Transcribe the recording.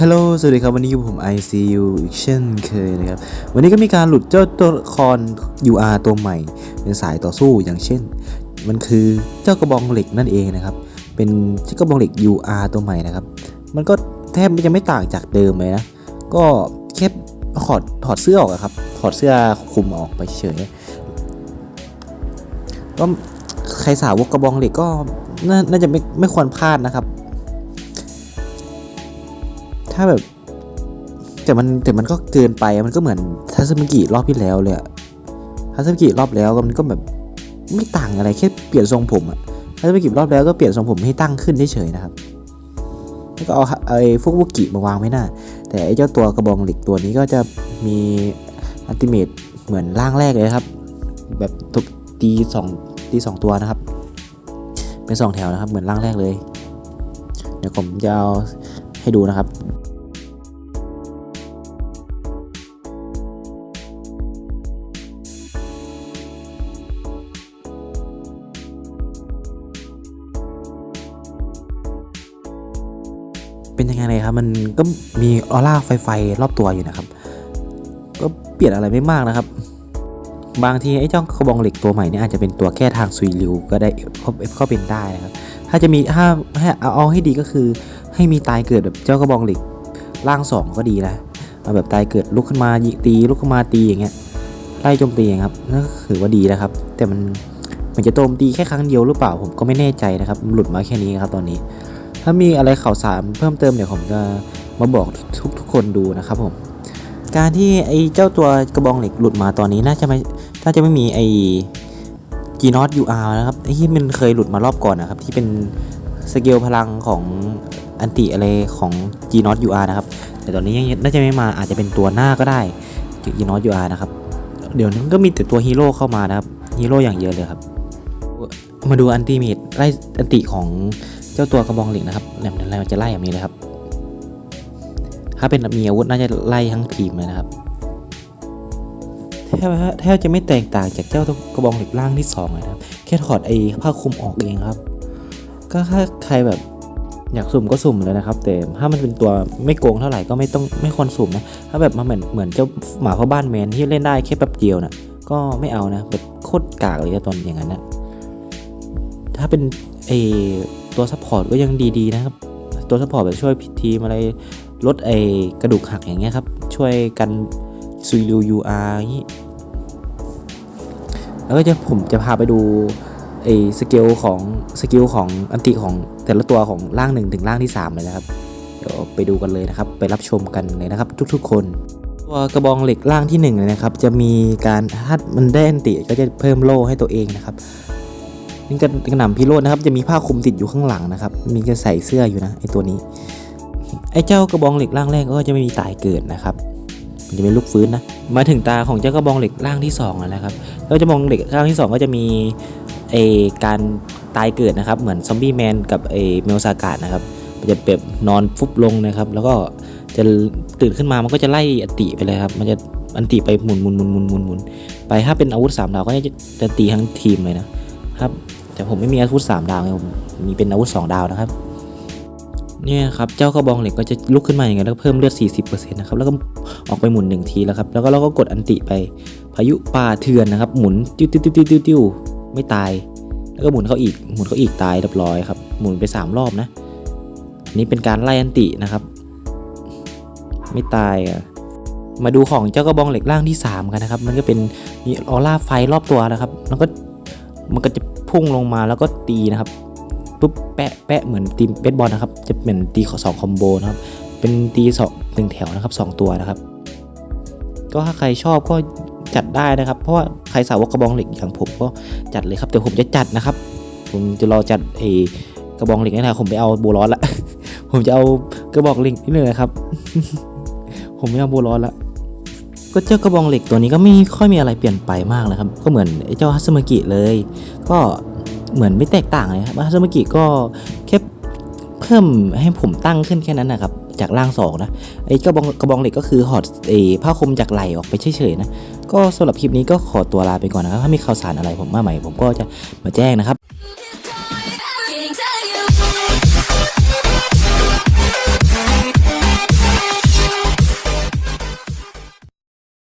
ฮัลโหล สวัสดีครับ วันนี้อยู่ผม ICU อีกเช่นเคยนะครับ วันนี้ก็มีการหลุดเจ้าตัวละคร UR ตัวใหม่ เป็นสายต่อสู้อย่างเช่น มันคือเจ้ากระบองเหล็กนั่นเองนะครับ เป็นเจ้ากระบองเหล็ก UR ตัวใหม่นะครับ มันก็แทบจะไม่ต่างจากเดิมเลยนะ ก็แค่ถอดถอดเสื้อออกครับ ถอดเสื้อคลุมออกไปเฉยก็ใครสาวกกระบองเหล็กก็นน่าจะไม่ไม่ควรพลาดนะครับ ถ้าแบบ แต่มันแต่มันก็เกินไปมันก็เหมือนทัศมิกิรอบที่แล้วเลยอะทัศมิกิรอบแล้วมันก็แบบไม่ต่างอะไรแค่เปลี่ยนทรงผมอะทัศมิกิรอบแล้วก็เปลี่ยนทรงผมให้ตั้งขึ้นเฉยๆนะครับแล้วก็เอาไอ้ฟุกุกิมาวางไว้หน้า แต่ไอ้เจ้าตัวกระบองเหล็กตัวนี้ก็จะมีอัลติเมตเหมือนร่างแรกเลยครับ แบบถูกตีสองตีสองตัวนะครับ เป็นสองแถวนะครับ เหมือนร่างแรกเลย เดี๋ยวผมจะเอา ให้ดูนะครับเป็นยังไงเลยครับมันก็มีออร่าไฟไฟรอบตัวอยู่นะครับ ก็เปลี่ยนอะไรไม่มากนะครับ บางทีไอ้เจ้ากระบองเหล็กตัวใหม่เนี่ยอาจจะเป็นตัวแก้ทางซุยริวก็ได้ก็ก็เป็นได้นะครับ ถ้าจะมีถ้าให้เอาเอาให้ดีก็คือ ให้มีตายเกิดแบบเจ้ากระบองเหล็กร่างสองก็ดีนะเอาแบบตายเกิดลุกขึ้นมาตีลุกขึ้นมาตีอย่างเงี้ยไล่โจมตีครับนั่นก็ถือว่าดีนะครับ แต่มันมันจะโจมตีแค่ครั้งเดียวหรือเปล่าผมก็ไม่แน่ใจนะครับหลุดมาแค่นี้ครับตอนนี้ ถ้ามีอะไรข่าวสารเพิ่มเติมเดี๋ยวผมจะมาบอกทุกทุกคนดูนะครับผม การที่ไอ้เจ้าตัวกระบองเหล็กหลุดมาตอนนี้น่าจะไม่น่าจะไม่มีไอ้ G Not UR นะครับไอ้ที่มันเคยหลุดมารอบก่อนนะครับที่เป็น สเกลพลังของอันติอะไรของ G Not UR นะครับ แต่ตอนนี้ยังน่าจะไม่มาอาจจะเป็นตัวหน้าก็ได้ G Not UR นะครับ เดี๋ยวนี้ก็มีแต่ตัวฮีโร่เข้ามานะครับฮีโร่อย่างเยอะเลยครับ มาดูอันติเมตไล่อันติของเจ้าตัวกระบองเหล็กนะครับเนี่ยมันจะไล่แบบนี้เลยครับ ถ้าเป็นมีอาวุธน่าจะไล่ทั้งทีมเลยนะครับแทบแทบจะไม่แตกต่างจากเจ้ากระบองเหล็กล่างที่สองเลยนะครับ แค่ถอดไอ้ผ้าคลุมออกเองครับ ก็ถ้าใครแบบอยากสุ่มก็สุ่มเลยนะครับ แต่ถ้ามันเป็นตัวไม่โกงเท่าไหร่ก็ไม่ต้องไม่ควรสุ่มนะ ถ้าแบบมาเหมือนเหมือนเจ้าหมาพ่อบ้านแมนที่เล่นได้แค่แป๊บเดียวนะก็ไม่เอานะแบบโคตรกากเลยอะตอนอย่างนั้นนะถ้าเป็นไอตัวซัพพอร์ตก็ยังดีๆนะครับ ตัวซัพพอร์ตแบบช่วยพิทีมอะไรลดไอกระดูกหักอย่างเงี้ยครับ ช่วยกันซุยรูยูอาร์อย่างงี้แล้วก็จะผมจะพาไปดู ไอ้สกิลของสกิลของอันติของแต่ละตัวของร่างหนึ่งถึงร่างที่3เลยนะครับเดี๋ยวไปดูกันเลยนะครับ ไปรับชมกันเลยนะครับ ทุกๆ คน ตัวกระบองเหล็กร่างที่1เลยนะครับ จะมีการถ้ามันได้อันติก็จะเพิ่มโล่ให้ตัวเองนะครับนี่กระหน่ำพิโรจน์นะครับ จะมีผ้าคลุมติดอยู่ข้างหลังนะครับ มีจะใส่เสื้ออยู่นะไอ้ตัวนี้ ไอ้เจ้ากระบองเหล็กร่างแรกก็จะไม่มีตายเกิดนะครับมันจะเป็นลูกฟื้นนะ มาถึงตาของเจ้ากระบองเหล็กร่างที่2แล้วนะครับแล้วจะมองเหล็กร่างที่ 2 ก็จะมี ไอการตายเกิดนะครับ เหมือนซอมบี้แมนกับไอเมลซากาดนะครับมันจะแบบนอนฟุบลงนะครับ แล้วก็จะตื่นขึ้นมามันก็จะไล่อันติไปเลยครับ มันจะอันติไปหมุนหมุนหมุนหมุนหมุนหมุนไปถ้าเป็นอาวุธ3ดาวก็จะจะตีทั้งทีมเลยนะครับ แต่ผมไม่มีอาวุธ3ดาวไงผมมีเป็นอาวุธ2ดาวนะครับเนี่ยครับเจ้ากระบองเหล็กก็จะลุกขึ้นมาอย่างเงี้ยแล้วเพิ่มเลือด 40%นะครับแล้วก็ออกไปหมุนหนึ่งทีแล้วครับแล้วก็เราก็กดอันติไปพายุป่าเถื่อนนะครับ หมุนติ้วติ้วติ้วติ้วติ้ว ไม่ตาย แล้วก็หมุนเขาอีก หมุนเขาอีกตายเรียบร้อยครับ หมุนไป 3 รอบนะ นี่เป็นการไล่อันตินะครับ ไม่ตายอะมาดูของเจ้ากระบองเหล็กร่างที่ 3 กันนะครับ มันก็เป็นมีออร่าไฟรอบตัวนะครับ แล้วก็มันก็จะพุ่งลงมาแล้วก็ตีนะครับปุ๊บแปะแปะเหมือนตีเบสบอลนะครับ จะเป็นตีสองคอมโบนะครับ เป็นตีสองหนึ่งแถวนะครับสองตัวนะครับ ก็ถ้าใครชอบก็ จัดได้นะครับ เพราะว่าใครสาวกกระบองเหล็กอย่างผมก็จัดเลยครับแต่ผมจะจัดนะครับ ผมจะรอจัดเอกระบองเหล็กนี่แหละผมไปเอาโบร้อนละผมจะเอากระบอกเหล็กนี่เลยนะครับ ผมไม่เอาโบร้อนละก็เจ้ากระบองเหล็กตัวนี้ก็ไม่ค่อยมีอะไรเปลี่ยนไปมากนะครับ ก็เหมือนไอ้เจ้าฮัสมากิเลย ก็เหมือนไม่แตกต่างเลยครับฮัสมากิก็แค่เพิ่มให้ผมตั้งขึ้นแค่นั้นนะครับจากร่างสองนะไอ้กระบองกระบองเหล็กก็คือหอดไอ้ผ้าคลุมจากไหลออกไปเฉยๆนะ ก็สำหรับคลิปนี้ก็ขอตัวลาไปก่อนนะครับถ้ามีข่าวสารอะไรผมมาใหม่ ผมก็จะมาแจ้งนะครับ